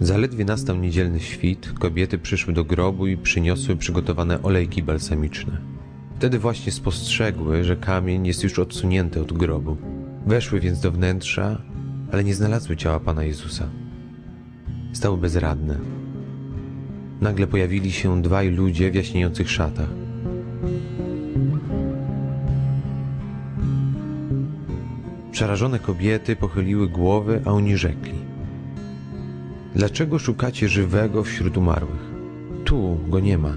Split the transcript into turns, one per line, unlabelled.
Zaledwie nastał niedzielny świt, kobiety przyszły do grobu i przyniosły przygotowane olejki balsamiczne. Wtedy właśnie spostrzegły, że kamień jest już odsunięty od grobu. Weszły więc do wnętrza, ale nie znalazły ciała Pana Jezusa. Stały bezradne. Nagle pojawili się dwaj ludzie w jaśniejących szatach. Przerażone kobiety pochyliły głowy, a oni rzekli: Dlaczego szukacie żywego wśród umarłych? Tu go nie ma.